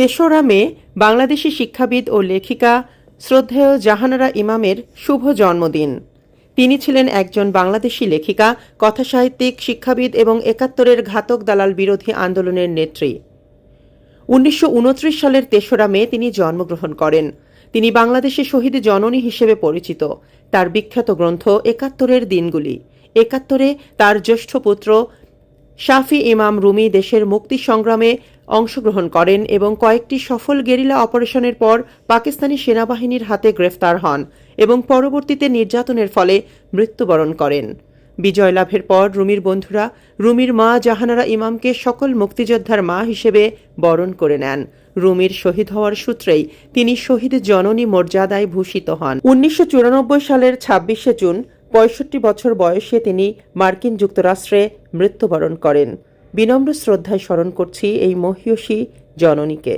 তেসরা মে বাংলাদেশি শিক্ষাবিদ ও লেখিকা শ্রদ্ধেয় জাহানারা ইমামের শুভ জন্মদিন। তিনি ছিলেন একজন বাংলাদেশি লেখিকা, কথাসাহিত্যিক, শিক্ষাবিদ এবং একাত্তরের ঘাতক দালাল বিরোধী আন্দোলনের নেত্রী। উনিশশো উনত্রিশ সালের তেসরা মে তিনি জন্মগ্রহণ করেন। তিনি বাংলাদেশে শহীদ জননী হিসেবে পরিচিত। তার বিখ্যাত গ্রন্থ একাত্তরের দিনগুলি। একাত্তরে তার জ্যেষ্ঠ পুত্র শাফি ইমাম রুমি দেশের মুক্তি সংগ্রামে অংশগ্রহণ করেন এবং কয়েকটি সফল গেরিলা অপারেশনের পর পাকিস্তানি সেনাবাহিনীর হাতে গ্রেফতার হন এবং পরবর্তীতে নির্যাতনের ফলে মৃত্যুবরণ করেন। বিজয় লাভের পর রুমির বন্ধুরা রুমির মা জাহানারা ইমামকে সকল মুক্তিযোদ্ধার মা হিসেবে বরণ করে নেন। রুমির শহীদ হওয়ার সূত্রেই তিনি শহীদ জননী মর্যাদায় ভূষিত হন। উনিশশো চুরানব্বই সালের ছাব্বিশে জুন পঁয়ষট্টি বছর বয়সে তিনি মার্কিন যুক্তরাষ্ট্রে মৃত্যুবরণ করেন। বিনম্র শ্রদ্ধায় স্মরণ করছি এই মহিয়সী জননীকে।